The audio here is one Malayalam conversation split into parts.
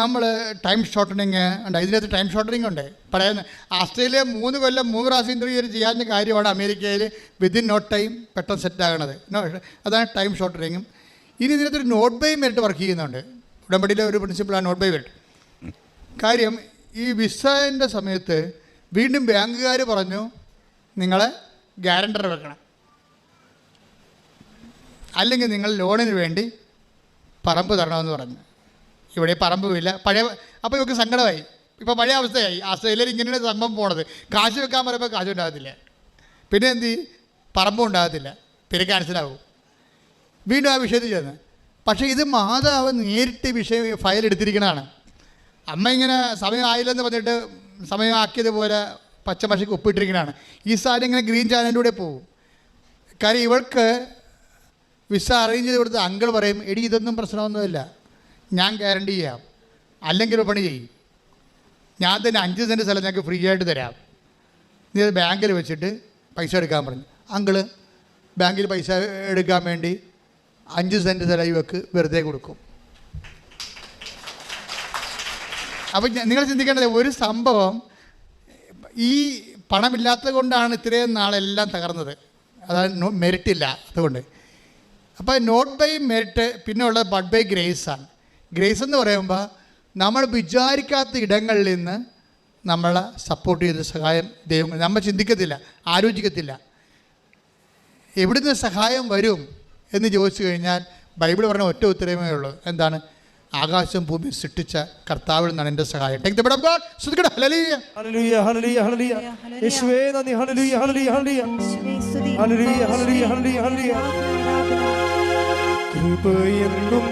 നമ്മൾ ടൈം ഷോർട്ടനിങ് ഉണ്ട്. ഇതിനകത്ത് ടൈം ഷോർട്ടനിങ് ഉണ്ട്. പറയുന്നത് ആസ്ട്രേലിയ മൂന്ന് കൊല്ലം മൂന്ന് പ്രാവശ്യം ഇന്റർവ്യൂ ചെയ്യാവുന്ന കാര്യമാണ് അമേരിക്കയിൽ വിതിൻ നോ ടൈം പെട്ടെന്ന് സെറ്റ് ആകണത്. അതാണ് ടൈം ഷോർട്ടനിങ്ങും ഇനി ഇതിനകത്തൊരു നോട്ട് ബൈ മെറിറ്റ് വർക്ക് ചെയ്യുന്നുണ്ട്. ഉടമ്പടിയിലെ ഒരു പ്രിൻസിപ്പിളാണ് നോട്ട് ബൈ മെറിറ്റ് കാര്യം ഈ വിസന്റെ സമയത്ത് വീണ്ടും ബാങ്കുകാർ പറഞ്ഞു നിങ്ങളെ ഗ്യാരണ്ടർ വെക്കണം. അല്ലെങ്കിൽ നിങ്ങൾ ലോണിന് വേണ്ടി പറമ്പ് തരണമെന്ന് പറഞ്ഞു. ഇവിടെ പറമ്പുമില്ല. പഴയ അപ്പോൾ ഇവർക്ക് സങ്കടമായി. ഇപ്പോൾ പഴയ അവസ്ഥയായി. ആസ്ട്രേലിയയിൽ ഇങ്ങനെയാണ് സംഭവം പോണത്. കാശ് വെക്കാൻ പറയുമ്പോൾ കാശ് ഉണ്ടാകത്തില്ല. പിന്നെ എന്ത്? പറമ്പും ഉണ്ടാകത്തില്ല. പിന്നെ ക്യാൻസലാവും വീണ്ടും ആ വിഷയത്തിൽ ചെന്ന് പക്ഷേ ഇത് മാതാവ് നേരിട്ട് വിഷയം ഫയൽ എടുത്തിരിക്കണതാണ്. അമ്മ ഇങ്ങനെ സമയമായില്ലെന്ന് പറഞ്ഞിട്ട് സമയമാക്കിയതുപോലെ പച്ചമഷിക്ക് ഒപ്പിട്ടിരിക്കണതാണ്. ഈ സാധനം ഇങ്ങനെ ഗ്രീൻ ചാനലിലൂടെ പോകും. കാര്യം ഇവൾക്ക് വിസ അറേഞ്ച് ചെയ്ത് കൊടുത്ത് അങ്കിൾ പറയും എടി ഇതൊന്നും പ്രശ്നമൊന്നുമില്ല. ഞാൻ ഗ്യാരണ്ടി ചെയ്യാം. അല്ലെങ്കിൽ പണി ചെയ്യും. ഞാൻ തന്നെ അഞ്ച് സെന്റ് സ്ഥലം ഞങ്ങൾക്ക് ഫ്രീ ആയിട്ട് തരാം. നീ അത് ബാങ്കിൽ വെച്ചിട്ട് പൈസ എടുക്കാൻ പറഞ്ഞു. അങ്കിൾ ബാങ്കിൽ പൈസ എടുക്കാൻ വേണ്ടി അഞ്ച് സെന്റ് സ്ഥലം ഇവക്ക് വെറുതെ കൊടുക്കും. അപ്പം നിങ്ങൾ ചിന്തിക്കേണ്ടത് ഒരു സംഭവം ഈ പണമില്ലാത്തത് കൊണ്ടാണ് ഇത്രയും നാളെല്ലാം തകർന്നത്. അതാണ് മെറിറ്റ് ഇല്ല അതുകൊണ്ട്. അപ്പോൾ നോട്ട് ബൈ മെറിറ്റ് പിന്നെ ഉള്ളത് ബഡ് ബൈ ഗ്രേസ് ആണ്. ഗ്രേസ് എന്ന് പറയുമ്പോൾ നമ്മൾ വിചാരിക്കാത്ത ഇടങ്ങളിൽ നിന്ന് നമ്മളെ സപ്പോർട്ട് ചെയ്ത് സഹായം ദൈവം നമ്മൾ ചിന്തിക്കത്തില്ല ആലോചിക്കത്തില്ല. എവിടുന്ന് സഹായം വരും എന്ന് ചോദിച്ചു കഴിഞ്ഞാൽ ബൈബിൾ പറഞ്ഞ ഒറ്റ ഉത്തരവേ ഉള്ളൂ. എന്താണ്? ആകാശം ഭൂമി സൃഷ്ടിച്ച കർത്താവിൽ നിന്നാണ് എന്റെ സഹായം. ശ്രദ്ധിക്കട്ടെ. Hallelujah. ഹല്ലേലൂയ ഹല്ലേലൂയ ഹല്ലേലൂയ യേശുവേ നന്ദി. Hallelujah hallelujah hallelujah hallelujah hallelujah hallelujah hallelujah കൃപയെന്നും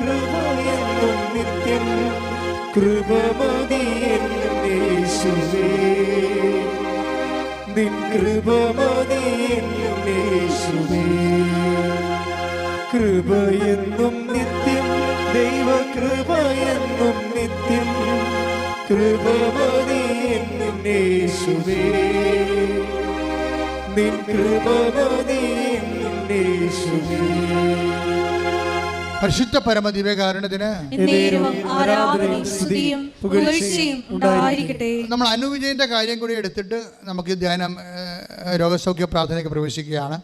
കൃപയെന്നും നിത്യം. കൃപമതിയെന്നും യേശുവേ. നിൻ കൃപമതിയെന്നും യേശുവേ. കൃപയെന്നും നിത്യം ദൈവ കൃപയെന്നും നിത്യം. യേശുവേ. നിൻ കൃപമതിയെന്നും യേശുവേ. പരിശുദ്ധ പരമ ദിവ്യകാരണത്തിന് ആരാധനയും സ്തുതിയും പുകഴ്ചയും നമ്മൾ അനുവിജയന്റെ കാര്യം കൂടി എടുത്തിട്ട് നമുക്ക് ധ്യാനം രോഗസൗഖ്യ പ്രാർത്ഥനയ്ക്ക് പ്രവേശിക്കുകയാണ്.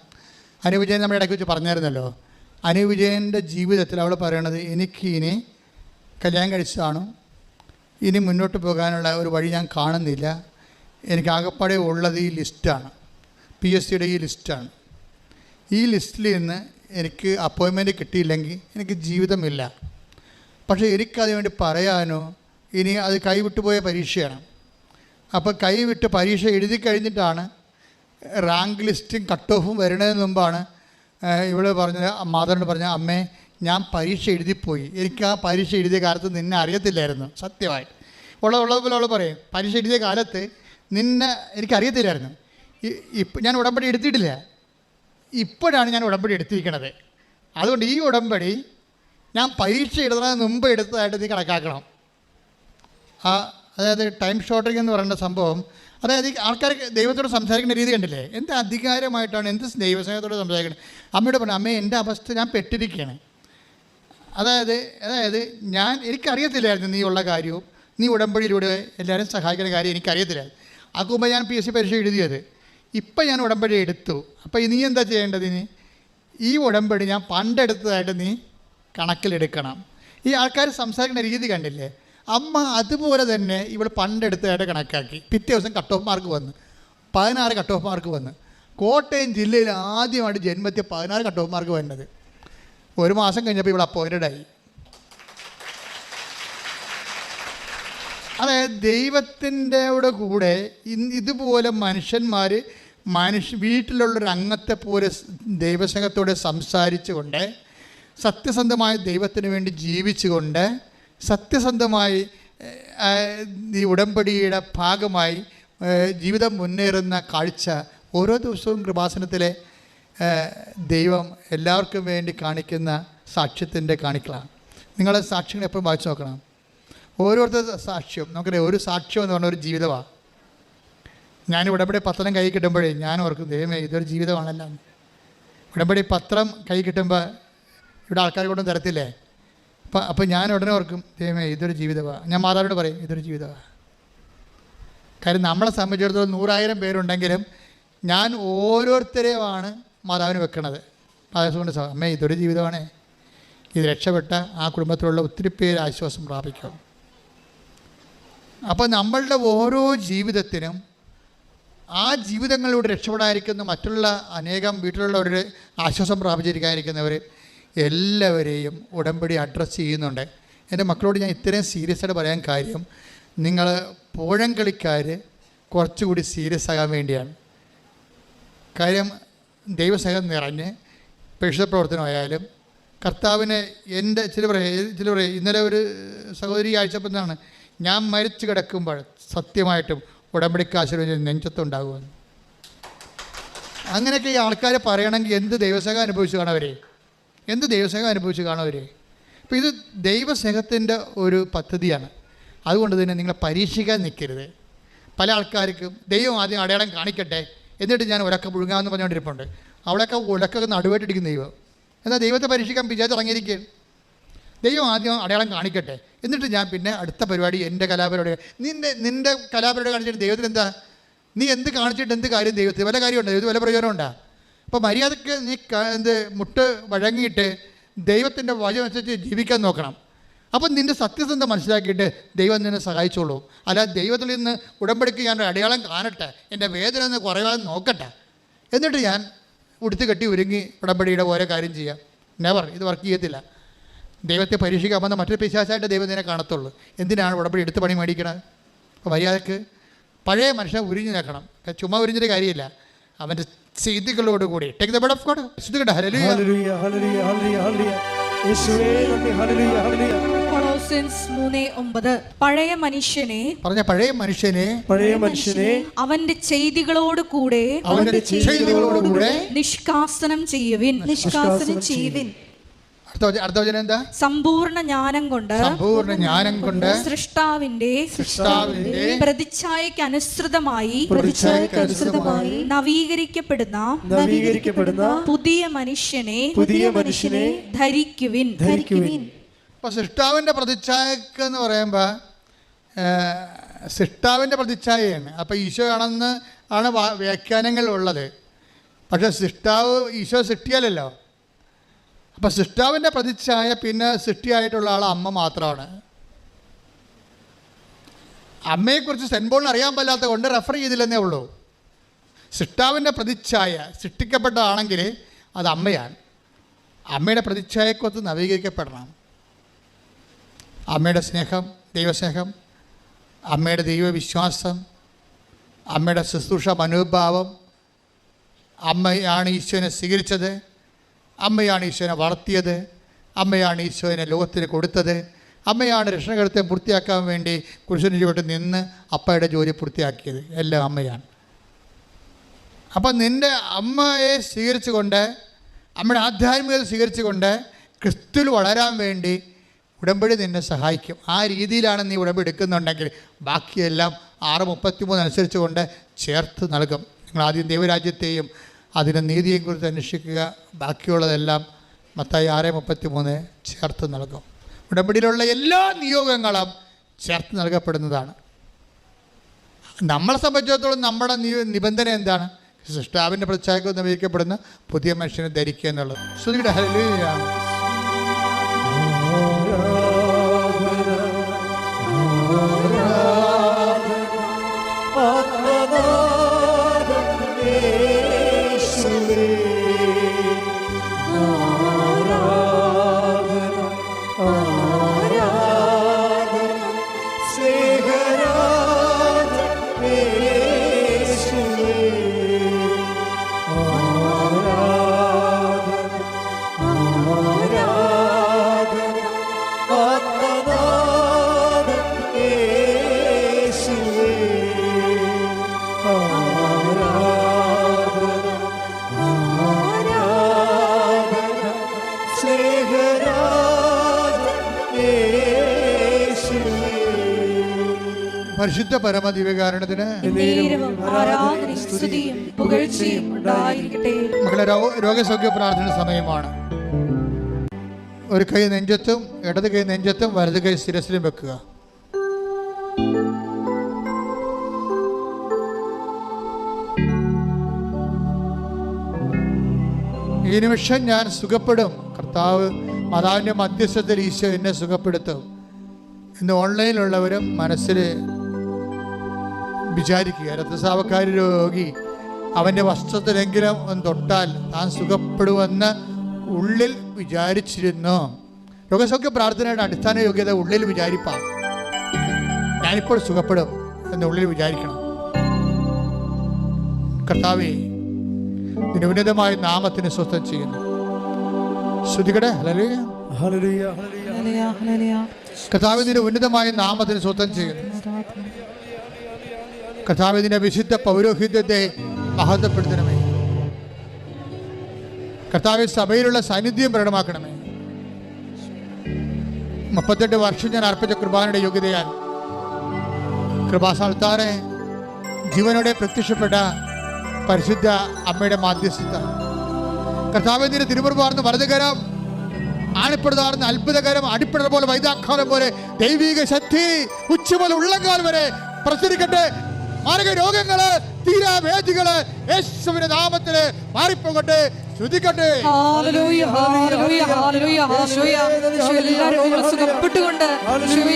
അനുവിജയൻ നമ്മുടെ ഇടയ്ക്ക് വെച്ച് പറഞ്ഞായിരുന്നല്ലോ. അനുവിജയന്റെ ജീവിതത്തിൽ അവൾ പറയണത് എനിക്ക് ഇനി കല്യാണം കഴിച്ചതാണ് ഇനി മുന്നോട്ട് പോകാനുള്ള ഒരു വഴി ഞാൻ കാണുന്നില്ല. എനിക്ക് ആകപ്പാടെ ഉള്ളത് ഈ ലിസ്റ്റാണ്. പി എസ് സിയുടെ ഈ ലിസ്റ്റാണ്. ഈ ലിസ്റ്റിൽ നിന്ന് എനിക്ക് അപ്പോയിൻമെന്റ് കിട്ടിയില്ലെങ്കിൽ എനിക്ക് ജീവിതമില്ല. പക്ഷേ എനിക്കതിന് വേണ്ടി പറയാനോ ഇനി അത് കൈവിട്ടുപോയ പരീക്ഷയാണ്. അപ്പോൾ കൈവിട്ട് പരീക്ഷ എഴുതി കഴിഞ്ഞിട്ടാണ് റാങ്ക് ലിസ്റ്റും കട്ട് ഓഫും വരുന്നതിന് മുമ്പാണ് ഇവിടെ പറഞ്ഞ മാതാവിനോട് പറഞ്ഞ അമ്മേ ഞാൻ പരീക്ഷ എഴുതിപ്പോയി എനിക്ക് ആ പരീക്ഷ എഴുതിയ കാലത്ത് നിന്നെ അറിയത്തില്ലായിരുന്നു. സത്യമായിട്ട്. ഉള്ള ഉള്ളതുപോലെ അവൾ പറയും പരീക്ഷ എഴുതിയ കാലത്ത് നിന്നെ എനിക്കറിയത്തില്ലായിരുന്നു ഇപ്പം ഞാൻ ഉടമ്പടി എടുത്തിട്ടില്ല. ഇപ്പോഴാണ് ഞാൻ ഉടമ്പടി എടുത്തിരിക്കണത്. അതുകൊണ്ട് ഈ ഉടമ്പടി ഞാൻ പരീക്ഷ എഴുതുന്നതിന് മുമ്പ് എടുത്തതായിട്ട് നീ കണക്കാക്കണം. ആ അതായത് ടൈം ഷോർട്ടിങ് എന്ന് പറയുന്ന സംഭവം അതായത് ആൾക്കാർ ദൈവത്തോട് സംസാരിക്കുന്ന രീതി കണ്ടില്ലേ? എന്ത് അധികാരമായിട്ടാണ് എന്ത് ദൈവസ്നേഹത്തോട് സംസാരിക്കുന്നത് അമ്മയോട് പറഞ്ഞു അമ്മേ എന്റെ അവസ്ഥ ഞാൻ പെട്ടിരിക്കുകയാണ് അതായത് അതായത് ഞാൻ എനിക്കറിയത്തില്ലായിരുന്നു നീ ഉള്ള കാര്യവും നീ ഉടമ്പടിയിലൂടെ എല്ലാവരും സഹായിക്കുന്ന കാര്യം എനിക്കറിയത്തില്ലായിരുന്നു. ആ മുമ്പ് ഞാൻ പി എസ് സി പരീക്ഷ എഴുതിയത്. ഇപ്പം ഞാൻ ഉടമ്പടി എടുത്തു. അപ്പോൾ നീ എന്താ ചെയ്യേണ്ടത് ഇനി? ഈ ഉടമ്പടി ഞാൻ പണ്ടെടുത്തതായിട്ട് നീ കണക്കിലെടുക്കണം. ഈ ആൾക്കാർ സംസാരിക്കുന്ന രീതി കണ്ടില്ലേ? അമ്മ അതുപോലെ തന്നെ ഇവൾ പണ്ടെടുത്തതായിട്ട് കണക്കാക്കി. പിറ്റേ ദിവസം കട്ട് ഓഫ് മാർക്ക് വന്നു. പതിനാറ് കട്ട് ഓഫ് മാർക്ക് വന്നു. കോട്ടയം ജില്ലയിൽ ആദ്യമായിട്ട് ജന്മത്തിൽ പതിനാറ് കട്ട് ഓഫ് മാർക്ക് വരുന്നത് ഒരു മാസം കഴിഞ്ഞപ്പോൾ ഇവൾ അപ്പോയിന്റഡ് ആയി. അതായത് ദൈവത്തിന്റെ കൂടെ ഇതുപോലെ മനുഷ്യന്മാർ മനുഷ്യ വീട്ടിലുള്ളൊരു അംഗത്തെ പോലെ ദൈവസംഘത്തോടെ സംസാരിച്ചുകൊണ്ട് സത്യസന്ധമായ ദൈവത്തിന് വേണ്ടി ജീവിച്ചുകൊണ്ട് സത്യസന്ധമായി ഈ ഉടമ്പടിയുടെ ഭാഗമായി ജീവിതം മുന്നേറുന്ന കാഴ്ച ഓരോ ദിവസവും കൃപാസനത്തിലെ ദൈവം എല്ലാവർക്കും വേണ്ടി കാണിക്കുന്ന സാക്ഷ്യത്തിന്റെ കാണിക്കളാണ് നിങ്ങളെ സാക്ഷ്യങ്ങൾ എപ്പോഴും വായിച്ചു നോക്കണം. ഓരോരുത്തരുടെ സാക്ഷ്യം. നമുക്കറിയാം ഒരു സാക്ഷ്യം എന്ന് പറഞ്ഞ ഒരു ജീവിതമാണ്. ഞാൻ ഉടമ്പടി പത്രം കൈ കിട്ടുമ്പോഴേ ഞാൻ ഓർക്കും ദൈവമേ ഇതൊരു ജീവിതമാണല്ലോ. ഉടമ്പടി പത്രം കൈ കിട്ടുമ്പോൾ ഇവിടെ ആൾക്കാർ കൊണ്ടും തരത്തില്ലേ? അപ്പം അപ്പം ഞാൻ ഉടനെ ഓർക്കും ദൈവമേ ഇതൊരു ജീവിതമാണ് ഞാൻ മാതാവിനോട് പറയും ഇതൊരു ജീവിതമാണ് കാര്യം നമ്മളെ സംബന്ധിച്ചിടത്തോളം നൂറായിരം പേരുണ്ടെങ്കിലും ഞാൻ ഓരോരുത്തരെയുമാണ് മാതാവിന് വെക്കണത്. മാതാവിനെ അമ്മേ ഇതൊരു ജീവിതമാണേ. ഇത് രക്ഷപ്പെട്ട ആ കുടുംബത്തിലുള്ള ഒത്തിരി പേര് ആശ്വാസം പ്രാപിക്കും. അപ്പോൾ നമ്മളുടെ ഓരോ ജീവിതത്തിനും ആ ജീവിതങ്ങളിലൂടെ രക്ഷപ്പെടാതിരിക്കുന്ന മറ്റുള്ള അനേകം വീട്ടിലുള്ളവരുടെ ആശ്വാസം പ്രാപിച്ചിരിക്കാതിരിക്കുന്നവർ എല്ലാവരെയും ഉടമ്പടി അഡ്രസ്സ് ചെയ്യുന്നുണ്ട്. എന്റെ മക്കളോട് ഞാൻ ഇത്രയും സീരിയസ് ആയിട്ട് പറയാൻ കാര്യം നിങ്ങൾ പുഴംകളിക്കാർ കുറച്ചുകൂടി സീരിയസ് ആകാൻ വേണ്ടിയാണ്. കാര്യം ദൈവസഹം നിറഞ്ഞ് പരിശുദ്ധ പ്രവർത്തനമായാലും കർത്താവിനെ എന്റെ ചില പറയും ചില പറയും ഇന്നലെ ഒരു സഹോദരി ആഴ്ചപ്പെടുന്നതാണ് ഞാൻ മരിച്ചു കിടക്കുമ്പോൾ സത്യമായിട്ടും ഉടമ്പടിക്കാശിരം നെഞ്ചത്തുണ്ടാകുമെന്ന് അങ്ങനെയൊക്കെ ഈ ആൾക്കാർ പറയണമെങ്കിൽ എന്ത് ദൈവസ്നേഹം അനുഭവിച്ചു കാണവരെ? എന്ത് ദൈവസ്നേഹം അനുഭവിച്ചു കാണവരെ? അപ്പോൾ ഇത് ദൈവസേഹത്തിന്റെ ഒരു പദ്ധതിയാണ്. അതുകൊണ്ട് തന്നെ നിങ്ങളെ പരീക്ഷിക്കാൻ നിൽക്കരുത്. പല ആൾക്കാർക്കും ദൈവം ആദ്യം അടയാളം കാണിക്കട്ടെ എന്നിട്ട് ഞാൻ ഉലക്ക പുഴുങ്ങാമെന്ന് പറഞ്ഞുകൊണ്ടിരിപ്പുണ്ട്. അവിടെയൊക്കെ ഉലക്കൊക്കെ നടുവായിട്ടിരിക്കുന്ന ദൈവം. എന്നാൽ ദൈവത്തെ പരീക്ഷിക്കാൻ വിചാരിച്ചിറങ്ങിയിരിക്കുകയാണ് ദൈവം ആദ്യം അടയാളം കാണിക്കട്ടെ. എന്നിട്ട് ഞാൻ പിന്നെ അടുത്ത പരിപാടി എന്റെ കലാപരിപാടി. നിന്റെ നിന്റെ കലാപരിപാടി കാണിച്ചിട്ട് ദൈവത്തിന് എന്താ? നീ എന്ത് കാണിച്ചിട്ട് എന്ത് കാര്യം ദൈവത്തിന്? വല്ല കാര്യമുണ്ടോ? ദൈവത്തിന് വല്ല പ്രയോജനമുണ്ടോ അപ്പോൾ മര്യാദയ്ക്ക് നീ എന്ത് മുട്ട് വഴങ്ങിയിട്ട് ദൈവത്തിന്റെ വചനം അനുസരിച്ച് ജീവിക്കാൻ നോക്കണം. അപ്പം നിന്റെ സത്യസന്ധത മനസ്സിലാക്കിയിട്ട് ദൈവം നിന്നെ സഹായിച്ചോളൂ. അല്ല ദൈവത്തിൽ നിന്ന് ഉടമ്പടിക്ക് ഞാൻ അടയാളം കാണട്ടെ എന്റെ വേദന ഒന്ന് കുറയാൻ നോക്കട്ടെ. എന്നിട്ട് ഞാൻ ഉടുത്ത് കെട്ടി ഒരുങ്ങി ഉടമ്പടിയുടെ ഓരോ കാര്യം ചെയ്യാം. നെവർ ഇത് വർക്ക് ചെയ്യത്തില്ല. ദൈവത്തെ പരീക്ഷിക്കാൻ വന്ന മറ്റൊരു പിശാചായിട്ട് ദൈവം നിന്നെ കാണത്തുള്ളൂ. എന്തിനാണ് ഉടമ്പടി എടുത്ത് പണി മേടിക്കണത്? അപ്പോൾ മര്യാദയ്ക്ക് പഴയ മനുഷ്യനെ ഉരിഞ്ഞു നിൽക്കണം. ചുമ്മാ ഉരിഞ്ഞിട്ട് കാര്യമില്ല. അവന്റെ ചെയ്തികളോട് കൂടി. Take the bud of God ശ്രദ്ധിക്കട്ടെ hallelujah hallelujah hallelujah hallelujah hallelujah യേശുവേ നന്ദി. ഹല്ലേലൂയ ഹല്ലേലൂയ പഴയ മനുഷ്യനെ പറഞ്ഞ പഴയ മനുഷ്യനെ പഴയ മനുഷ്യനെ അവന്റെ ചെയ്തികളോട് കൂടെ അവന്റെ ചെയ്തികളോട് കൂടെ നിഷ്കാസനം ചെയ്യുവിൻ. നിഷ്കാസനം ചെയ്യുവിൻ. അടുത്ത വചനം എന്താ? സമ്പൂർണ ജ്ഞാനം കൊണ്ട് സമ്പൂർണ ജ്ഞാനം കൊണ്ട് സൃഷ്ടാവിന്റെ സൃഷ്ടാവിന്റെ പ്രതിച്ഛായക്ക് അനുസൃതമായി പ്രതിച്ഛായക്ക് അനുസൃതമായി നവീകരിക്കപ്പെടുന്ന നവീകരിക്കപ്പെടുന്ന പുതിയ മനുഷ്യനെ പുതിയ മനുഷ്യനെ ധരിക്കുവിൻ. ധരിക്കുവിൻ. അപ്പൊ സൃഷ്ടാവിന്റെ പ്രതിച്ഛായക്ക് എന്ന് പറയുമ്പോ സൃഷ്ടാവിന്റെ പ്രതിച്ഛായയാണ്. അപ്പോൾ ഈശോ ആണെന്ന് ആണ് വ്യാഖ്യാനങ്ങൾ ഉള്ളത്. പക്ഷേ സൃഷ്ടാവ് ഈശോ സൃഷ്ടിയല്ലല്ലോ അപ്പോൾ സൃഷ്ടാവിന്റെ പ്രതിച്ഛായ പിന്നെ സൃഷ്ടിയായിട്ടുള്ള ആൾ അമ്മ മാത്രമാണ് അമ്മയെക്കുറിച്ച് സെൻബോളിന് അറിയാൻ പറ്റാത്ത കൊണ്ട് റെഫർ ചെയ്തില്ലെന്നേ ഉള്ളൂ. സൃഷ്ടാവിന്റെ പ്രതിച്ഛായ സൃഷ്ടിക്കപ്പെട്ടതാണെങ്കിൽ അത് അമ്മയാണ്. അമ്മയുടെ പ്രതിച്ഛായക്കൊത്ത് നവീകരിക്കപ്പെടണം. അമ്മയുടെ സ്നേഹം ദൈവസ്നേഹം അമ്മയുടെ ദൈവവിശ്വാസം അമ്മയുടെ ശുശ്രൂഷ മനോഭാവം അമ്മയാണ് ഈശോനെ സ്വീകരിച്ചത്. അമ്മയാണ് ഈശോനെ വളർത്തിയത്. അമ്മയാണ് ഈശോനെ ലോകത്തിന് കൊടുത്തത്. അമ്മയാണ് രക്ഷകരത്തെ പൂർത്തിയാക്കാൻ വേണ്ടി കുരിശിന് ചുവട്ട് നിന്ന് അപ്പയുടെ ജോലി പൂർത്തിയാക്കിയത്. എല്ലാം അമ്മയാണ്. അപ്പം നിന്റെ അമ്മയെ സ്വീകരിച്ചുകൊണ്ട് അമ്മയുടെ ആധ്യാത്മികത സ്വീകരിച്ചുകൊണ്ട് ക്രിസ്തുവിൽ വളരാൻ വേണ്ടി ഉടമ്പടി നിന്നെ സഹായിക്കും. ആ രീതിയിലാണ് നീ ഉടമ്പടി എടുക്കുന്നുണ്ടെങ്കിൽ ബാക്കിയെല്ലാം ആറ് മുപ്പത്തിമൂന്ന് അനുസരിച്ച് കൊണ്ട് ചേർത്ത് നൽകും. നിങ്ങൾ ആദ്യം ദൈവരാജ്യത്തെയും അതിന്റെ നീതിയെ കുറിച്ച് അന്വേഷിക്കുക. ബാക്കിയുള്ളതെല്ലാം മത്തായി ആറ് മുപ്പത്തി മൂന്ന് ചേർത്ത് നൽകും. ഉടമ്പടിയിലുള്ള എല്ലാ നിയോഗങ്ങളും ചേർത്ത് നൽകപ്പെടുന്നതാണ്. നമ്മളെ സംബന്ധിച്ചിടത്തോളം നമ്മുടെ നിബന്ധന എന്താണ്? സൃഷ്ടാവിന്റെ പ്രത്യേകം നവീകരിക്കപ്പെടുന്ന പുതിയ മനുഷ്യനെ ധരിക്കുക എന്നുള്ളത്. ശ്രുതിയുടെ ഹല്ലേലൂയ. പരിശുദ്ധ പരമ ദിവ്യകാരണത്തിന് ആരാധനയും സ്തുതിയും പുകഴ്ചയും ഉണ്ടായിരിക്കട്ടെ. മക്കളെ രോഗസൗഖ്യ പ്രാർത്ഥന സമയമാണ്. ഒരു കൈ നെഞ്ചത്തും ഇടത് കൈ നെഞ്ചത്തും വലത് കൈ ശിരസിലും വെക്കുക. ഈ നിമിഷം ഞാൻ സുഖപ്പെടും. കർത്താവ് മാതാവിന്റെ മധ്യസ്ഥത്തിൽ ഈശോ എന്നെ സുഖപ്പെടുത്തും. ഇന്ന് ഓൺലൈനിലുള്ളവരും മനസ്സിൽ വിചാരിക്കുക. രക്തസ്രാവക്കാരി രോഗി അവന്റെ വസ്ത്രത്തിലെങ്കിലും ഒന്ന് തൊട്ടാൽ താൻ സുഖപ്പെടുമെന്ന് ഉള്ളിൽ വിചാരിച്ചിരുന്നു. രോഗസൗഖ്യ പ്രാർത്ഥനയുടെ അടിസ്ഥാന യോഗ്യത ഉള്ളിൽ വിചാരിപ്പാം ഞാനിപ്പോൾ സുഖപ്പെടും എന്ന് ഉള്ളിൽ വിചാരിക്കണം. കർത്താവേ നിന്റെ ഉന്നതമായ നാമത്തിന് സ്വസ്ഥം ചെയ്യുന്നു. ശ്രുതികടെ ഹലേ ഹല്ലേലൂയ ഹല്ലേലൂയ. കർത്താവ് നിന്റെ ഉന്നതമായ നാമത്തിന് സ്വസ്ഥം ചെയ്യുന്നു. നിന്റെ വിശുദ്ധ പൗരോഹിത്യത്തെ മഹത്വപ്പെടുത്തണമേ കർത്താവ് സഭയിലുള്ള സാന്നിധ്യം പ്രകടമാക്കണമേ. മുപ്പത്തെട്ട് വർഷം ഞാൻ അർപ്പിച്ച കുർബാനയുടെ യോഗ്യതയാൽ കൃപാസാൽത്താറെ ജീവനോടെ പ്രത്യക്ഷപ്പെട്ട പരിശുദ്ധ അമ്മയുടെ മാധ്യസ്ഥത. കർത്താവിന്റെ തിരുമുറുപാർന്ന് വലതുകരം ആണിപ്പെടുതാർന്ന് അത്ഭുതകരം അടിപ്പെടുന്ന പോലെ വൈദാഖാനം പോലെ ദൈവിക ശക്തി ഉച്ചമുതൽ ഉള്ളങ്കാൽ വരെ പ്രസരിക്കട്ടെ മാരക രോഗങ്ങൾ തീരാവേദികൾ യേശുവിന്റെ നാമത്തിൽ മാറിപ്പോകട്ടെ ശ്രുതിക്കട്ടെ എല്ലാ രോഗങ്ങളും സുഖപ്പെട്ടുകൊണ്ട്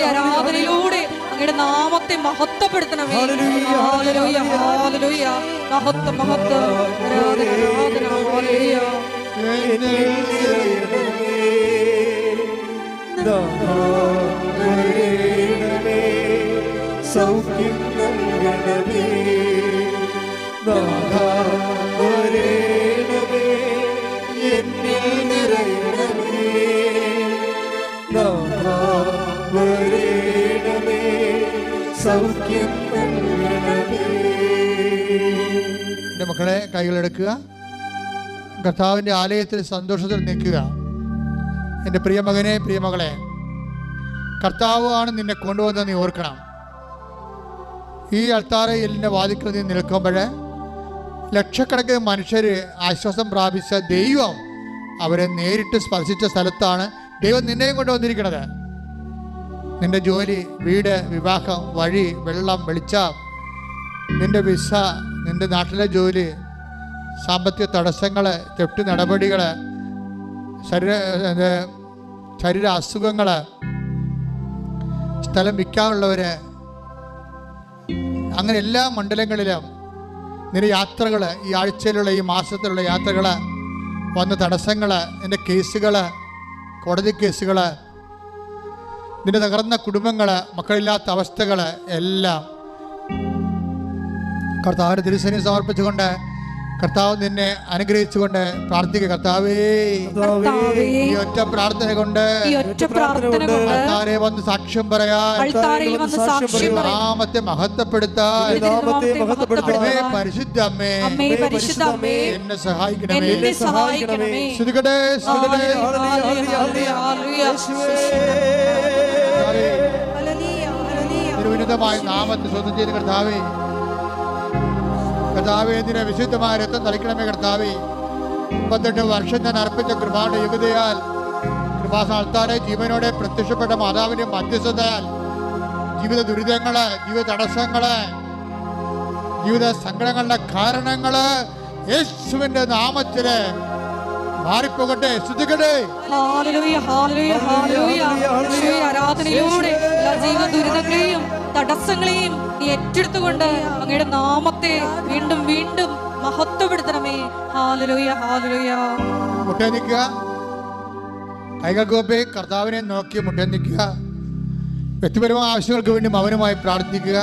ആരാധനയിലൂടെ അങ്ങയുടെ നാമത്തെ മഹത്വപ്പെടുത്തണമേ. ഹല്ലേലൂയ, ഹല്ലേലൂയ. മഹത്വം മഹത്വം. ആരാധന ആരാധന ഹല്ലേലൂയ. സൗഖ്യം എന്റെ മക്കളെ കൈകളെടുക്കുക കർത്താവിന്റെ ആലയത്തിൽ സന്തോഷത്തിൽ നിൽക്കുക. എന്റെ പ്രിയമകനെ പ്രിയമകളെ കർത്താവ് ആണ് നിന്നെ കൊണ്ടുവന്നത് നീ ഓർക്കണം. ഈ അൾത്താറയിലിന്റെ വാതിക്കൽ നീ നിൽക്കുമ്പോൾ ലക്ഷക്കണക്കിന് മനുഷ്യർ ആശ്വാസം പ്രാപിച്ച ദൈവം അവരെ നേരിട്ട് സ്പർശിച്ച സ്ഥലത്താണ് ദൈവം നിന്നെയും കൊണ്ടുവന്നിരിക്കുന്നത് നിന്റെ ജോലി വീട് വിവാഹം വഴി വെള്ളം വെളിച്ചം നിന്റെ വിസ നിന്റെ നാട്ടിലെ ജോലി സാമ്പത്തിക തടസ്സങ്ങൾ തെറ്റ് നടപടികൾ ശരീര ശരീര അസുഖങ്ങൾ സ്ഥലം വിൽക്കാനുള്ളവർ അങ്ങനെ എല്ലാ മണ്ഡലങ്ങളിലും നിന്റെ യാത്രകൾ ഈ ആഴ്ചയിലുള്ള ഈ മാസത്തിലുള്ള യാത്രകൾ വന്ന തടസ്സങ്ങൾ നിന്റെ കേസുകൾ കോടതി കേസുകൾ നിന്റെ തകർന്ന കുടുംബങ്ങൾ മക്കളില്ലാത്ത അവസ്ഥകൾ എല്ലാം കർത്താവിന് തിരുസേനയും സമർപ്പിച്ചുകൊണ്ട് കർത്താവ് നിന്നെ അനുഗ്രഹിച്ചുകൊണ്ട് പ്രാർത്ഥിക്കുക. കർത്താവേ ഈ ഒറ്റ പ്രാർത്ഥന കൊണ്ട് കർത്താരെ വന്ന് സാക്ഷ്യം പറയാൻ. മഹത്വപ്പെടുത്തേ നാമത്തെ മഹത്വപ്പെടുത്താൻ. പരിശുദ്ധ അമ്മേ. എന്നെ സഹായിക്കണമേ. ഹല്ലേലൂയ. തിരുവിനിതമായ നാമത്തെ സ്വന്തം ചെയ്ത് കർത്താവേ. കർത്താവേ വിശുദ്ധമായ രക്തം തളിക്കണമേ കർത്താവേ. മുപ്പത്തെട്ട് വർഷം ഞാൻ അർപ്പിച്ച കൃപാന്റെ യുഗതയാൽ കൃപാസാൽത്താരെ ജീവനോടെ പ്രത്യക്ഷപ്പെട്ട മാതാവിന്റെ മധ്യസ്ഥതയാൽ ജീവിത ദുരിതങ്ങൾ ജീവിത തടസ്സങ്ങൾ ജീവിത സങ്കടങ്ങളുടെ കാരണങ്ങൾ യേശുവിന്റെ നാമത്തിൽ മാറിപ്പോകട്ടെ ശ്രദ്ധിക്കട്ടെ. ആരാധനയിലൂടെ എല്ലാ ജീവ ദുരിതങ്ങളെയും തടസ്സങ്ങളെയും ഏറ്റെടുത്തുകൊണ്ട് അങ്ങയുടെ നാമത്തെ വീണ്ടും വീണ്ടും മഹത്വപ്പെടുത്തണമേ. ഹാലലുയ ഹാലലുയ. മുട്ടേ നിൽക്കുക കൈകൾ കർത്താവിനെ നോക്കി മുട്ടേനിക്കുക വ്യക്തിപരമായ ആവശ്യങ്ങൾക്ക് വേണ്ടി മൗനമായി പ്രാർത്ഥിക്കുക.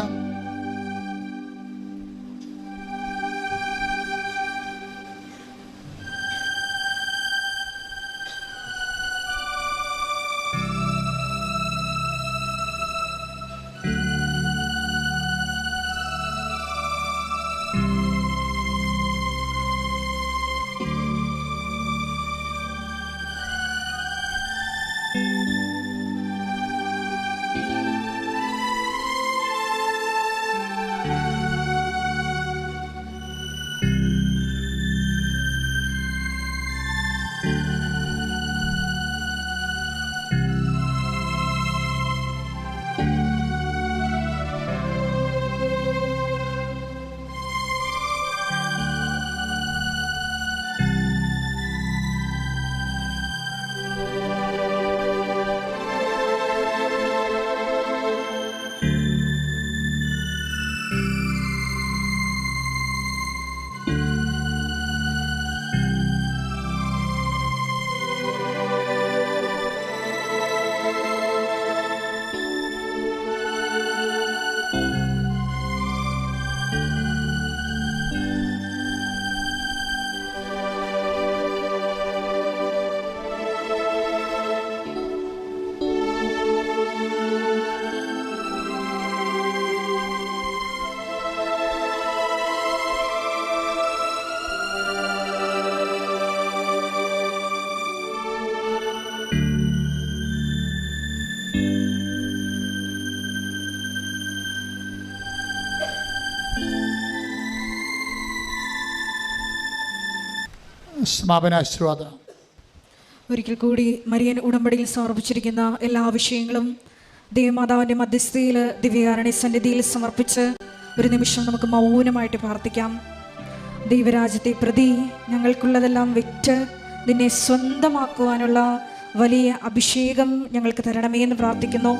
സമാപനാശീർവാദം. ഒരിക്കൽ കൂടി മരിയൻ ഉടമ്പടിയിൽ സമർപ്പിച്ചിരിക്കുന്ന എല്ലാ വിഷയങ്ങളും ദേവമാതാവിന്റെ മധ്യസ്ഥയിൽ ദിവ്യകാരണി സന്നിധിയിൽ സമർപ്പിച്ച് ഒരു നിമിഷം നമുക്ക് മൗനമായിട്ട് പ്രാർത്ഥിക്കാം. ദൈവരാജ്യത്തെ പ്രതി ഞങ്ങൾക്കുള്ളതെല്ലാം വിറ്റ് നിന്നെ സ്വന്തമാക്കുവാനുള്ള വലിയ അഭിഷേകം ഞങ്ങൾക്ക് തരണമേ എന്ന് പ്രാർത്ഥിക്കുന്നു.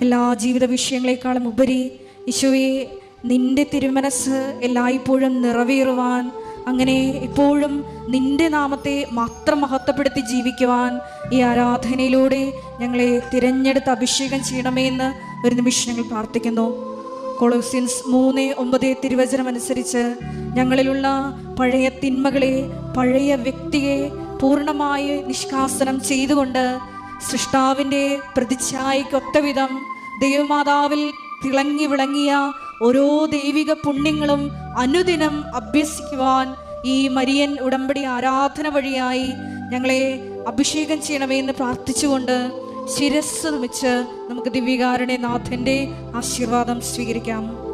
എല്ലാ ജീവിത വിഷയങ്ങളെക്കാളും ഉപരി ഈശോയെ നിന്റെ തിരുമനസ് എല്ലായ്പ്പോഴും നിറവേറുവാൻ അങ്ങനെ എപ്പോഴും നിന്റെ നാമത്തെ മാത്രം മഹത്വപ്പെടുത്തി ജീവിക്കുവാൻ ഈ ആരാധനയിലൂടെ ഞങ്ങളെ തിരഞ്ഞെടുത്ത് അഭിഷേകം ചെയ്യണമേ എന്ന് ഒരു നിമിഷം ഞങ്ങൾ പ്രാർത്ഥിക്കുന്നു. കൊളോസിൻസ് മൂന്ന് ഒമ്പത് തിരുവചനം അനുസരിച്ച് ഞങ്ങളിലുള്ള പഴയ തിന്മകളെ പഴയ വ്യക്തിയെ പൂർണമായി നിഷ്കാസനം ചെയ്തുകൊണ്ട് സൃഷ്ടാവിന്റെ പ്രതിച്ഛായക്കൊത്ത വിധം ദൈവമാതാവിൽ തിളങ്ങി വിളങ്ങിയ ഓരോ ദൈവിക പുണ്യങ്ങളും അനുദിനം അഭ്യസിക്കുവാൻ ഈ മരിയൻ ഉടമ്പടി ആരാധന വഴിയായി ഞങ്ങളെ അഭിഷേകം ചെയ്യണമേ എന്ന് പ്രാർത്ഥിച്ചുകൊണ്ട് ശിരസ് നമിച്ച് നമുക്ക് ദിവ്യകാരുണ്യ നാഥന്റെ ആശീർവാദം സ്വീകരിക്കാം.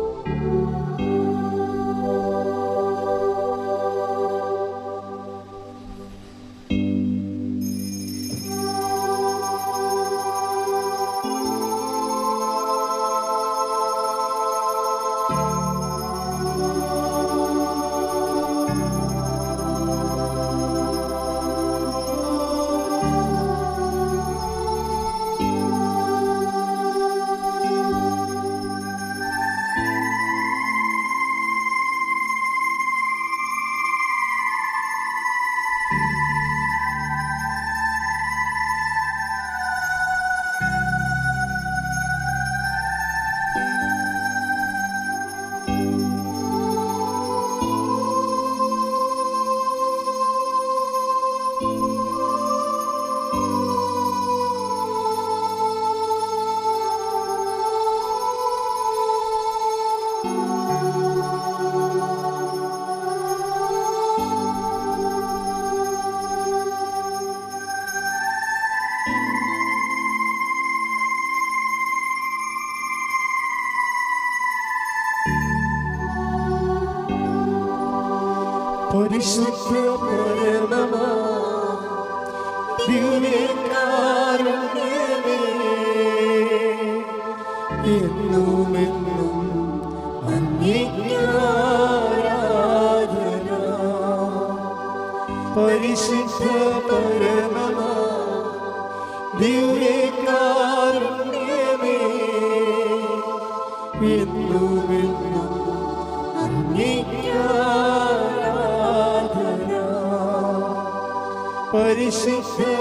പരിശുദ്ധ പരമമാ ദിവ്യകാരുണ്യമേ, എന്നുമെന്നും എന്നും ആരാധന. പരിശുദ്ധ പരിശുദ്ധ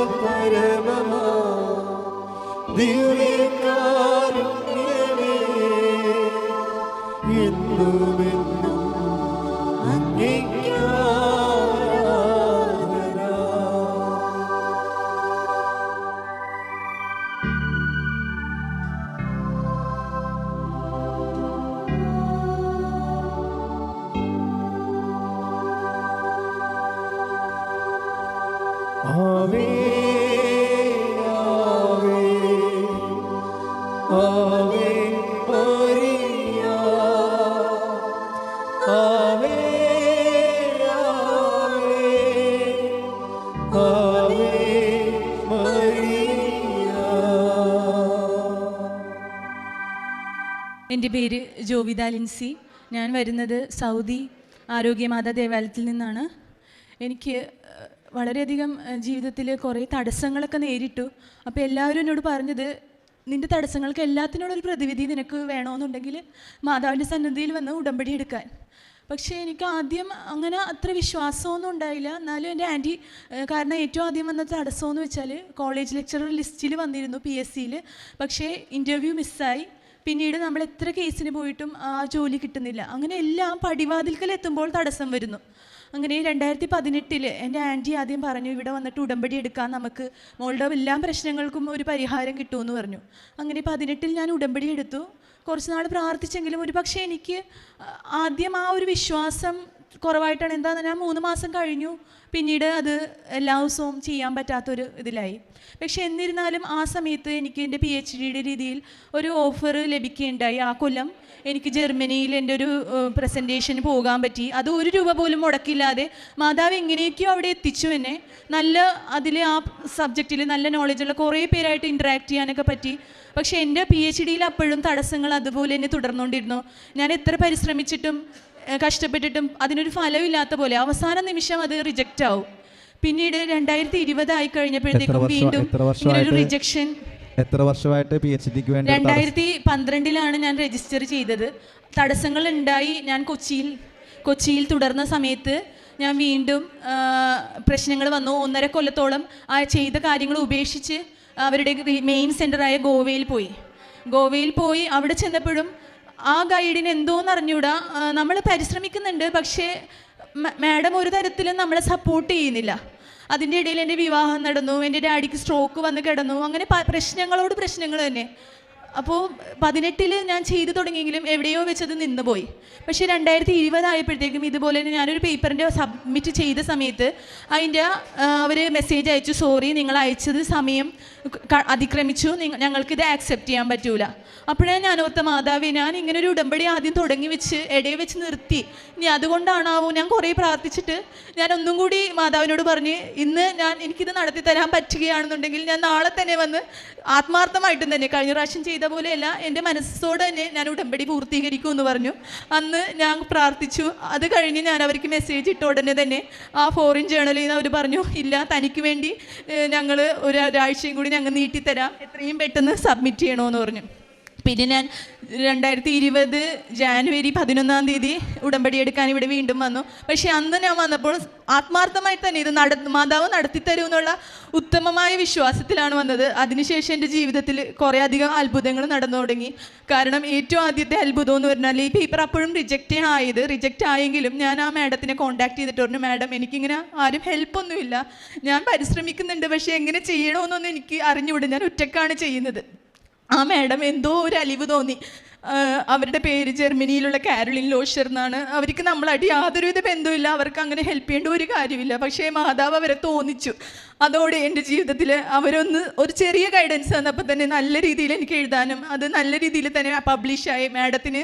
ജോവിത ലിൻസി. ഞാൻ വരുന്നത് സൗദി ആരോഗ്യമാതാ ദേവാലയത്തിൽ നിന്നാണ്. എനിക്ക് വളരെയധികം ജീവിതത്തിൽ കുറേ തടസ്സങ്ങളൊക്കെ നേരിട്ടു. അപ്പോൾ എല്ലാവരും എന്നോട് പറഞ്ഞത് നിന്റെ തടസ്സങ്ങൾക്ക് എല്ലാത്തിനോടും ഒരു പ്രതിവിധി നിനക്ക് വേണമെന്നുണ്ടെങ്കിൽ മാതാവിന്റെ സന്നിധിയിൽ വന്ന് ഉടമ്പടി എടുക്കാൻ. പക്ഷേ എനിക്ക് ആദ്യം അങ്ങനെ അത്ര വിശ്വാസമൊന്നും ഉണ്ടായില്ല. എന്നാലും എന്റെ ആന്റി കാരണം ഏറ്റവും ആദ്യം വന്ന തടസ്സമെന്ന് വെച്ചാൽ കോളേജ് ലെക്ചറർ ലിസ്റ്റിൽ വന്നിരുന്നു പി എസ് സിയിൽ പക്ഷേ ഇന്റർവ്യൂ മിസ്സായി. പിന്നീട് നമ്മൾ എത്ര കേസിന് പോയിട്ടും ആ ജോലി കിട്ടുന്നില്ല. അങ്ങനെ എല്ലാം പടിവാതിൽക്കൽ എത്തുമ്പോൾ തടസ്സം വരുന്നു. അങ്ങനെ രണ്ടായിരത്തി പതിനെട്ടിൽ എന്റെ ആന്റി ആദ്യം പറഞ്ഞു ഇവിടെ വന്നിട്ട് ഉടമ്പടി എടുക്കാൻ നമുക്ക് മോളുടെ എല്ലാ പ്രശ്നങ്ങൾക്കും ഒരു പരിഹാരം കിട്ടുമെന്ന് പറഞ്ഞു. അങ്ങനെ പതിനെട്ടിൽ ഞാൻ ഉടമ്പടി എടുത്തു. കുറച്ച് നാൾ പ്രാർത്ഥിച്ചെങ്കിലും ഒരു പക്ഷേ എനിക്ക് ആദ്യം ആ ഒരു വിശ്വാസം കുറവായിട്ടാണ്. എന്താ ഞാൻ മൂന്ന് മാസം കഴിഞ്ഞു. പിന്നീട് അത് എല്ലാ ദിവസവും ചെയ്യാൻ പറ്റാത്തൊരു ഇതിലായി. പക്ഷെ എന്നിരുന്നാലും ആ സമയത്ത് എനിക്ക് എന്റെ പി എച്ച് ഡിയുടെ രീതിയിൽ ഒരു ഓഫർ ലഭിക്കുകയുണ്ടായി. ആ കൊല്ലം എനിക്ക് ജർമ്മനിയിൽ എന്റെ ഒരു പ്രസന്റേഷന് പോകാൻ പറ്റി. അത് ഒരു രൂപ പോലും മുടക്കില്ലാതെ മാതാവ് എങ്ങനെയൊക്കെയോ അവിടെ എത്തിച്ചു എന്നെ. നല്ല അതിൽ ആ സബ്ജക്റ്റിൽ നല്ല നോളജുള്ള കുറേ പേരായിട്ട് ഇന്ററാക്ട് ചെയ്യാനൊക്കെ പറ്റി. പക്ഷേ എന്റെ പി എച്ച് ഡിയിൽ അപ്പോഴും തടസ്സങ്ങൾ അതുപോലെ തന്നെ തുടർന്നുകൊണ്ടിരുന്നു. ഞാൻ എത്ര പരിശ്രമിച്ചിട്ടും കഷ്ടപ്പെട്ടിട്ടും അതിനൊരു ഫലമില്ലാത്ത പോലെ അവസാന നിമിഷം അത് റിജക്റ്റ് ആവും. പിന്നീട് രണ്ടായിരത്തി ഇരുപത് ആയി കഴിഞ്ഞപ്പോഴത്തേക്കും വീണ്ടും റിജക്ഷൻ എത്ര വർഷമായിട്ട് പി എച്ച് ഡിക്ക് വേണ്ടി രണ്ടായിരത്തി പന്ത്രണ്ടിലാണ് ഞാൻ രജിസ്റ്റർ ചെയ്തത്. തടസ്സങ്ങൾ ഉണ്ടായി. ഞാൻ കൊച്ചിയിൽ കൊച്ചിയിൽ തുടർന്ന സമയത്ത് ഞാൻ വീണ്ടും പ്രശ്നങ്ങൾ വന്നു. ഒന്നര കൊല്ലത്തോളം ആ ചെയ്ത കാര്യങ്ങൾ ഉപേക്ഷിച്ച് അവരുടെ മെയിൻ സെന്ററായ ഗോവയിൽ പോയി. ഗോവയിൽ പോയി. അവിടെ ചെന്നപ്പോഴും ആ ഗൈഡിന് എന്തോന്ന് അറിഞ്ഞൂടാ? നമ്മൾ പരിശ്രമിക്കുന്നുണ്ട് പക്ഷേ മാഡം ഒരു തരത്തിലും നമ്മളെ സപ്പോർട്ട് ചെയ്യുന്നില്ല. അതിന്റെ ഇടയിൽ എന്റെ വിവാഹം നടന്നു എന്റെ ഡാഡിക്ക് സ്ട്രോക്ക് വന്ന് കിടന്നു അങ്ങനെ പ്രശ്നങ്ങളോട് പ്രശ്നങ്ങൾ തന്നെ. അപ്പോൾ പതിനെട്ടിൽ ഞാൻ ചെയ്തു തുടങ്ങിയെങ്കിലും എവിടെയോ വെച്ചത് നിന്നുപോയി. പക്ഷേ രണ്ടായിരത്തി ഇരുപതായപ്പോഴത്തേക്കും ഇതുപോലെ തന്നെ ഞാനൊരു പേപ്പറിന്റെ സബ്മിറ്റ് ചെയ്ത സമയത്ത് അതിന്റെ അവർ മെസ്സേജ് അയച്ചു സോറി നിങ്ങൾ അയച്ചത് സമയം അതിക്രമിച്ചു ഞങ്ങൾക്കിത് ആക്സെപ്റ്റ് ചെയ്യാൻ പറ്റൂല. അപ്പോഴേ ഞാൻ ഓർത്ത മാതാവി ഞാൻ ഇങ്ങനെ ഒരു ഉടമ്പടി ആദ്യം തുടങ്ങി വെച്ച് ഇടയിൽ വെച്ച് നിർത്തി. ഇനി അതുകൊണ്ടാണാവോ ഞാൻ കുറേ പ്രാർത്ഥിച്ചിട്ട്? ഞാൻ ഒന്നും കൂടി മാതാവിനോട് പറഞ്ഞ് ഇന്ന് ഞാൻ എനിക്കിത് നടത്തി തരാൻ പറ്റുകയാണെന്നുണ്ടെങ്കിൽ ഞാൻ നാളെ തന്നെ വന്ന് ആത്മാർത്ഥമായിട്ടും തന്നെ കഴിഞ്ഞ പ്രാവശ്യം ചെയ്ത പോലെയല്ല എന്റെ മനസ്സോടെ തന്നെ ഞാൻ ഉടമ്പടി പൂർത്തീകരിക്കും എന്ന് പറഞ്ഞു. അന്ന് ഞാൻ പ്രാർത്ഥിച്ചു. അത് കഴിഞ്ഞ് ഞാൻ അവർക്ക് മെസ്സേജ് ഇട്ട ഉടനെ തന്നെ ആ ഫോറിൻ ജേണലിൽ നിന്ന് അവർ പറഞ്ഞു ഇല്ല തനിക്ക് വേണ്ടി ഞങ്ങൾ ഒരു ഒരാഴ്ചയും കൂടി ഞങ്ങൾ നീട്ടിത്തരാം. എത്രയും പെട്ടെന്ന് സബ്മിറ്റ് ചെയ്യണമെന്ന് പറഞ്ഞു. പിന്നെ ഞാൻ രണ്ടായിരത്തി ഇരുപത് ജാനുവരി പതിനൊന്നാം തീയതി ഉടമ്പടി എടുക്കാൻ ഇവിടെ വീണ്ടും വന്നു. പക്ഷേ അന്ന് ഞാൻ വന്നപ്പോൾ ആത്മാർത്ഥമായി തന്നെ ഇത് നട മാതാവ് നടത്തിത്തരും എന്നുള്ള ഉത്തമമായ വിശ്വാസത്തിലാണ് വന്നത്. അതിനുശേഷം എന്റെ ജീവിതത്തിൽ കുറേ അധികം അത്ഭുതങ്ങൾ നടന്നു തുടങ്ങി. കാരണം ഏറ്റവും ആദ്യത്തെ അത്ഭുതം എന്ന് പറഞ്ഞാൽ ഈ പേപ്പർ അപ്പോഴും റിജക്റ്റ് ആയത്. റിജക്റ്റ് ആയെങ്കിലും ഞാൻ ആ മാഡത്തിനെ കോൺടാക്ട് ചെയ്തിട്ട് പറഞ്ഞു മാഡം എനിക്കിങ്ങനെ ആരും ഹെൽപ്പൊന്നുമില്ല ഞാൻ പരിശ്രമിക്കുന്നുണ്ട് പക്ഷേ എങ്ങനെ ചെയ്യണമെന്നൊന്നും എനിക്ക് അറിഞ്ഞുകൂടെ. ഞാൻ ഒറ്റക്കാണ് ചെയ്യുന്നത്. ആ മാഡം എന്തോ ഒരു അലിവ് തോന്നി. അവരുടെ പേര് ജർമ്മനിയിലുള്ള കാരളിൻ ലോഷർ എന്നാണ്. അവർക്ക് നമ്മളായിട്ട് യാതൊരുവിധ ബന്ധമില്ല അവർക്ക് അങ്ങനെ ഹെൽപ്പ് ചെയ്യേണ്ട ഒരു കാര്യമില്ല. പക്ഷേ മാതാവ് അവരെ തോന്നിച്ചു. അതോടെ എന്റെ ജീവിതത്തിൽ അവരൊന്ന് ഒരു ചെറിയ ഗൈഡൻസ് തന്നപ്പോൾ തന്നെ നല്ല രീതിയിൽ എനിക്ക് എഴുതാനും അത് നല്ല രീതിയിൽ തന്നെ പബ്ലിഷായി മാഡത്തിന്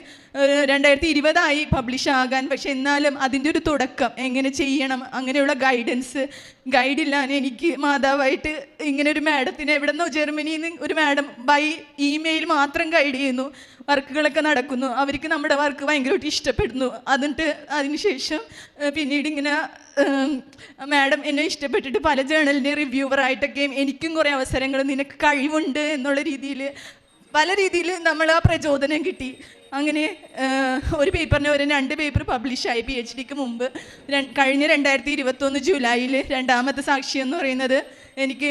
രണ്ടായിരത്തി ഇരുപതായി പബ്ലിഷ് ആകാൻ. പക്ഷെ എന്നാലും അതിന്റെ ഒരു തുടക്കം എങ്ങനെ ചെയ്യണം അങ്ങനെയുള്ള ഗൈഡൻസ് ഗൈഡില്ലാൻ എനിക്ക് മാതാവായിട്ട് ഇങ്ങനെ ഒരു മാഡത്തിന് എവിടെ നിന്നോ ജർമ്മനിയിൽ നിന്ന് ഒരു മാഡം ബൈ ഇമെയിൽ മാത്രം ഗൈഡ് ചെയ്യുന്നു. വർക്കുകളൊക്കെ നടക്കുന്നു. അവർക്ക് നമ്മുടെ വർക്ക് ഭയങ്കരമായിട്ട് ഇഷ്ടപ്പെടുന്നു. അതിന്റെ അതിനുശേഷം പിന്നീട് ഇങ്ങനെ മാഡം എന്നെ ഇഷ്ടപ്പെട്ടിട്ട് പല ജേണലിന്റെ റിവ്യൂവറായിട്ടൊക്കെയും എനിക്കും കുറേ അവസരങ്ങൾ നിനക്ക് കഴിവുണ്ട് എന്നുള്ള രീതിയിൽ പല രീതിയിൽ നമ്മൾ ആ പ്രചോദനം കിട്ടി. അങ്ങനെ ഒരു പേപ്പറിന് ഒരു രണ്ട് പേപ്പർ പബ്ലിഷായി പി എച്ച് ഡിക്ക് മുമ്പ് കഴിഞ്ഞ രണ്ടായിരത്തി ഇരുപത്തൊന്ന് ജൂലൈയിൽ രണ്ടാമത്തെ സാക്ഷി എന്ന് പറയുന്നത് എനിക്ക്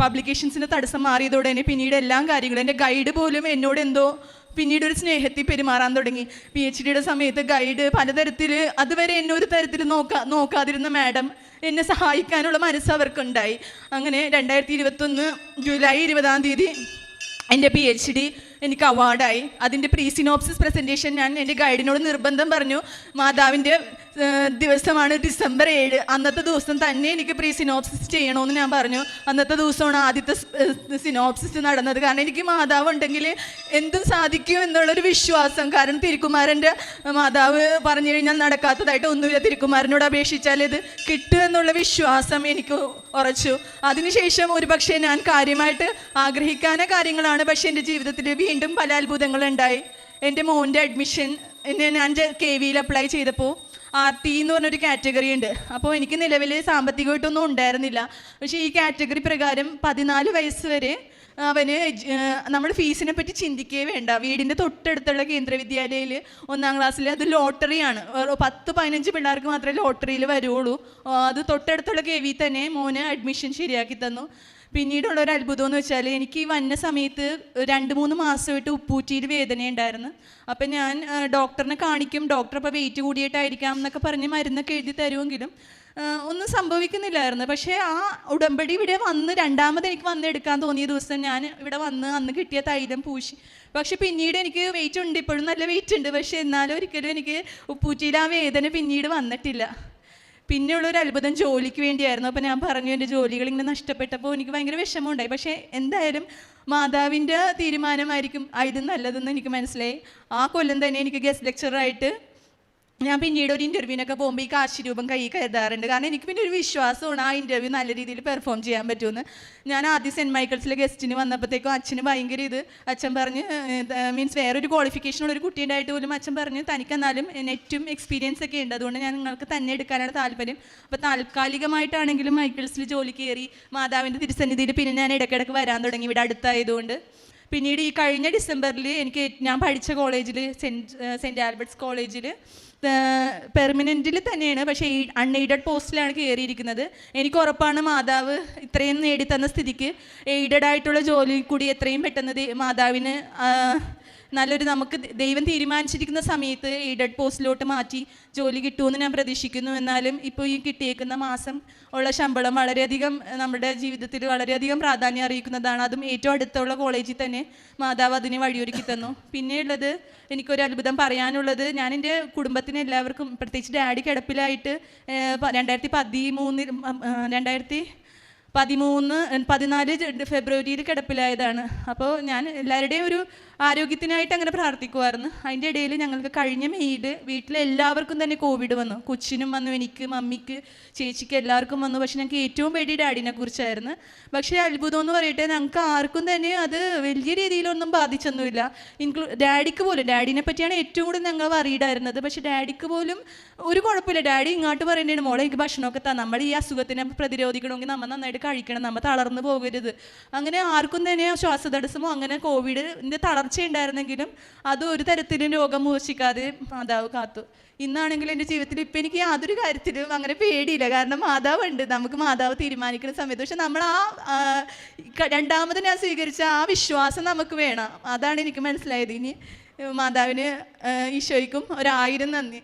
പബ്ലിക്കേഷൻസിന്റെ തടസ്സം മാറിയതോടെ തന്നെ പിന്നീട് എല്ലാ കാര്യങ്ങളും എന്റെ ഗൈഡ് പോലും എന്നോട് എന്തോ പിന്നീട് ഒരു സ്നേഹത്തിൽ പെരുമാറാൻ തുടങ്ങി. പി എച്ച് ഡിയുടെ സമയത്ത് ഗൈഡ് പലതരത്തിൽ അതുവരെ എന്നെ ഒരു തരത്തിൽ നോക്കാ നോക്കാതിരുന്ന മാഡം എന്നെ സഹായിക്കാനുള്ള മനസ്സ് അവർക്കുണ്ടായി. അങ്ങനെ രണ്ടായിരത്തി ഇരുപത്തൊന്ന് ജൂലൈ ഇരുപതാം തീയതി എന്റെ പി എച്ച് ഡി എനിക്ക് അവാർഡായി അതിന്റെ പ്രീ സിനോപ്സിസ് പ്രസന്റേഷൻ ഞാൻ എന്റെ ഗൈഡിനോട് നിർബന്ധം പറഞ്ഞു. മാതാവിന്റെ ദിവസമാണ് ഡിസംബർ ഏഴ്. അന്നത്തെ ദിവസം തന്നെ എനിക്ക് പ്രീ സിനോപ്സിസ് ചെയ്യണമെന്ന് ഞാൻ പറഞ്ഞു. അന്നത്തെ ദിവസമാണ് ആദ്യത്തെ സിനോപ്സിസ് നടന്നത്. കാരണം എനിക്ക് മാതാവ് ഉണ്ടെങ്കിൽ എന്തും സാധിക്കും എന്നുള്ളൊരു വിശ്വാസം. കാരണം തിരുക്കുമാരന്റെ മാതാവ് പറഞ്ഞു കഴിഞ്ഞാൽ നടക്കാത്തതായിട്ട് ഒന്നുമില്ല. തിരുക്കുമാരനോട് അപേക്ഷിച്ചാൽ ഇത് കിട്ടും എന്നുള്ള വിശ്വാസം എനിക്ക് ഉറച്ചു. അതിനുശേഷം ഒരു പക്ഷേ ഞാൻ കാര്യമായിട്ട് ആഗ്രഹിക്കാന കാര്യങ്ങളാണ് പക്ഷേ എന്റെ ജീവിതത്തിൽ വീണ്ടും പല അത്ഭുതങ്ങളുണ്ടായി. എന്റെ മോന്റെ അഡ്മിഷൻ ഞാൻ കെ വിയിൽ അപ്ലൈ ചെയ്തപ്പോൾ ആർ ടി എന്ന് പറഞ്ഞൊരു കാറ്റഗറി ഉണ്ട്. അപ്പോൾ എനിക്ക് നിലവിൽ സാമ്പത്തികമായിട്ടൊന്നും ഉണ്ടായിരുന്നില്ല. പക്ഷേ ഈ കാറ്റഗറി പ്രകാരം പതിനാല് വയസ്സ് വരെ അവന് നമ്മൾ ഫീസിനെ പറ്റി ചിന്തിക്കുകയേ വേണ്ട. വീടിന്റെ തൊട്ടടുത്തുള്ള കേന്ദ്ര വിദ്യാലയയിൽ ഒന്നാം ക്ലാസ്സിൽ അത് ലോട്ടറിയാണ് പത്ത് പതിനഞ്ച് പിള്ളേർക്ക് മാത്രമേ ലോട്ടറിയിൽ വരുള്ളൂ. അത് തൊട്ടടുത്തുള്ള കെ വി തന്നെ മോനെ അഡ്മിഷൻ ശരിയാക്കി തന്നു. പിന്നീടുള്ള ഒരു അത്ഭുതം എന്ന് വെച്ചാൽ എനിക്ക് ഈ വന്ന സമയത്ത് രണ്ട് മൂന്ന് മാസമായിട്ട് ഉപ്പൂറ്റിയിൽ വേദനയുണ്ടായിരുന്നു. അപ്പം ഞാൻ ഡോക്ടറിനെ കാണിക്കും ഡോക്ടർ അപ്പോൾ വെയിറ്റ് കൂടിയിട്ടായിരിക്കാം എന്നൊക്കെ പറഞ്ഞ് മരുന്നൊക്കെ എഴുതി തരുമെങ്കിലും ഒന്നും സംഭവിക്കുന്നില്ലായിരുന്നു. പക്ഷേ ആ ഉടമ്പടി ഇവിടെ വന്ന് രണ്ടാമത് എനിക്ക് വന്ന് എടുക്കാൻ തോന്നിയ ദിവസം ഞാൻ ഇവിടെ വന്ന് അന്ന് കിട്ടിയ തൈലം പൂശി. പക്ഷെ പിന്നീട് എനിക്ക് വെയിറ്റ് ഉണ്ട് ഇപ്പോഴും നല്ല വെയിറ്റ് ഉണ്ട്. പക്ഷേ എന്നാലും ഒരിക്കലും എനിക്ക് ഉപ്പൂറ്റിയിൽ ആ വേദന പിന്നീട് വന്നിട്ടില്ല. പിന്നെയുള്ളൊരു അത്ഭുതം ജോലിക്ക് വേണ്ടിയായിരുന്നു. അപ്പോൾ ഞാൻ പറഞ്ഞു എന്റെ ജോലികൾ ഇങ്ങനെ നഷ്ടപ്പെട്ടപ്പോൾ എനിക്ക് ഭയങ്കര വിഷമമുണ്ടായി. പക്ഷേ എന്തായാലും മാതാവിന്റെ തീരുമാനമായിരിക്കും. ആ ഇത് നല്ലതെന്ന് എനിക്ക് മനസ്സിലായി. ആ കൊല്ലം തന്നെ എനിക്ക് ഗസ്റ്റ് ലെക്ചറായിട്ട് ഞാൻ പിന്നീട് ഒരു ഇന്റർവ്യൂവിനൊക്കെ പോകുമ്പോൾ ഈ കാശ് രൂപം കൈ കരുതാറുണ്ട്. കാരണം എനിക്ക് പിന്നെ ഒരു വിശ്വാസമാണ് ആ ഇന്റർവ്യൂ നല്ല രീതിയിൽ പെർഫോം ചെയ്യാൻ പറ്റുമെന്ന്. ഞാൻ ആദ്യം സെന്റ് മൈക്കിൾസിലെ ഗസ്റ്റിന് വന്നപ്പോഴത്തേക്കും അച്ഛന് ഭയങ്കര ഇത്. അച്ഛൻ പറഞ്ഞ് മീൻസ് വേറൊരു ക്വാളിഫിക്കേഷനുള്ള ഒരു കുട്ടീന്റെ പോലും അച്ഛൻ പറഞ്ഞ് തനിക്കെന്നാലും നെറ്റും എക്സ്പീരിയൻസ് ഒക്കെ ഉണ്ട്. അതുകൊണ്ട് ഞാൻ നിങ്ങൾക്ക് തന്നെ എടുക്കാനാണ് താല്പര്യം. അപ്പോൾ താൽക്കാലികമായിട്ടാണെങ്കിലും മൈക്കിൾസിൽ ജോലി കയറി മാതാവിന്റെ തിരുസന്നിധിയിൽ പിന്നെ ഞാൻ ഇടയ്ക്കിടയ്ക്ക് വരാൻ തുടങ്ങി. ഇവിടെ അടുത്തായതുകൊണ്ട് പിന്നീട് ഈ കഴിഞ്ഞ ഡിസംബറിൽ എനിക്ക് ഞാൻ പഠിച്ച കോളേജിൽ സെന്റ് സെന്റ് ആൽബർട്ട്സ് കോളേജിൽ പെർമനന്റിൽ തന്നെയാണ്. പക്ഷേ അൺഎയ്ഡഡ് പോസ്റ്റിലാണ് കയറിയിരിക്കുന്നത് എനിക്ക് ഉറപ്പാണ് മാതാവ് ഇത്രയും നേടിത്തന്ന സ്ഥിതിക്ക് എയ്ഡഡ് ആയിട്ടുള്ള ജോലി കൂടി എത്രയും പെട്ടെന്ന് മാതാവിന് നല്ലൊരു നമുക്ക് ദൈവം തീരുമാനിച്ചിരിക്കുന്ന സമയത്ത് എയ്ഡഡ് പോസ്റ്റിലോട്ട് മാറ്റി ജോലി കിട്ടുമെന്ന് ഞാൻ പ്രതീക്ഷിക്കുന്നു. എന്നാലും ഇപ്പോൾ ഈ കിട്ടിയേക്കുന്ന മാസം ഉള്ള ശമ്പളം വളരെയധികം നമ്മുടെ ജീവിതത്തിൽ വളരെയധികം പ്രാധാന്യം അറിയിക്കുന്നതാണ്. അതും ഏറ്റവും അടുത്തുള്ള കോളേജിൽ തന്നെ മാതാവ് അതിന് വഴിയൊരുക്കി തന്നു. പിന്നെയുള്ളത് എനിക്കൊരു അത്ഭുതം പറയാനുള്ളത് ഞാൻ എന്റെ കുടുംബത്തിന് എല്ലാവർക്കും പ്രത്യേകിച്ച് ഡാഡി കിടപ്പിലായിട്ട് രണ്ടായിരത്തി പതിമൂന്നിൽ രണ്ടായിരത്തി പതിമൂന്ന് പതിനാല് ഫെബ്രുവരിയിൽ കിടപ്പിലായതാണ്. അപ്പോൾ ഞാൻ എല്ലാവരുടെയും ഒരു ആരോഗ്യത്തിനായിട്ട് അങ്ങനെ പ്രാർത്ഥിക്കുമായിരുന്നു അതിന്റെ ഇടയിൽ ഞങ്ങൾക്ക് കഴിഞ്ഞ മെയ്ഡ് വീട്ടിലെ എല്ലാവർക്കും തന്നെ കോവിഡ് വന്നു. കൊച്ചിനും വന്നു എനിക്ക് മമ്മിക്ക് ചേച്ചിക്ക് എല്ലാവർക്കും വന്നു. പക്ഷെ ഞങ്ങൾക്ക് ഏറ്റവും പേടി ഡാഡിനെ കുറിച്ചായിരുന്നു. പക്ഷേ അത്ഭുതം എന്ന് പറയട്ടെ ഞങ്ങൾക്ക് ആർക്കും തന്നെ അത് വലിയ രീതിയിലൊന്നും ബാധിച്ചൊന്നുമില്ല. ഇൻക്ലൂ ഡാഡിക്ക് പോലും ഡാഡിനെ പറ്റിയാണ് ഏറ്റവും കൂടുതൽ ഞങ്ങൾ അറിയിടായിരുന്നത് പക്ഷെ ഡാഡിക്ക് പോലും ഒരു കുഴപ്പമില്ല. ഡാഡി ഇങ്ങോട്ട് പറയുന്നതാണ് മോളെ എനിക്ക് ഭക്ഷണമൊക്കെ താ. നമ്മൾ ഈ അസുഖത്തിനെ പ്രതിരോധിക്കണമെങ്കിൽ നമ്മൾ നന്നായിട്ട് കഴിക്കണം നമ്മൾ തളർന്നു പോകരുത്. അങ്ങനെ ആർക്കും തന്നെ ശ്വാസതടസ്സമോ അങ്ങനെ കോവിഡിന്റെ തളർച്ച ഉണ്ടായിരുന്നെങ്കിലും അത് ഒരു തരത്തിലും രോഗം മൂർച്ഛിക്കാതെ മാതാവ് കാത്തു. ഇന്നാണെങ്കിൽ എന്റെ ജീവിതത്തിൽ ഇപ്പം എനിക്ക് യാതൊരു കാര്യത്തിലും അങ്ങനെ പേടിയില്ല. കാരണം മാതാവ് ഉണ്ട് നമുക്ക് മാതാവ് തീരുമാനിക്കുന്ന സമയത്ത്. പക്ഷെ നമ്മൾ ആ രണ്ടാമത് ഞാൻ സ്വീകരിച്ച ആ വിശ്വാസം നമുക്ക് വേണം. അതാണ് എനിക്ക് മനസ്സിലായത്. ഇനി മാതാവിന് ഈശോയ്ക്കും ഒരായിരം നന്ദി.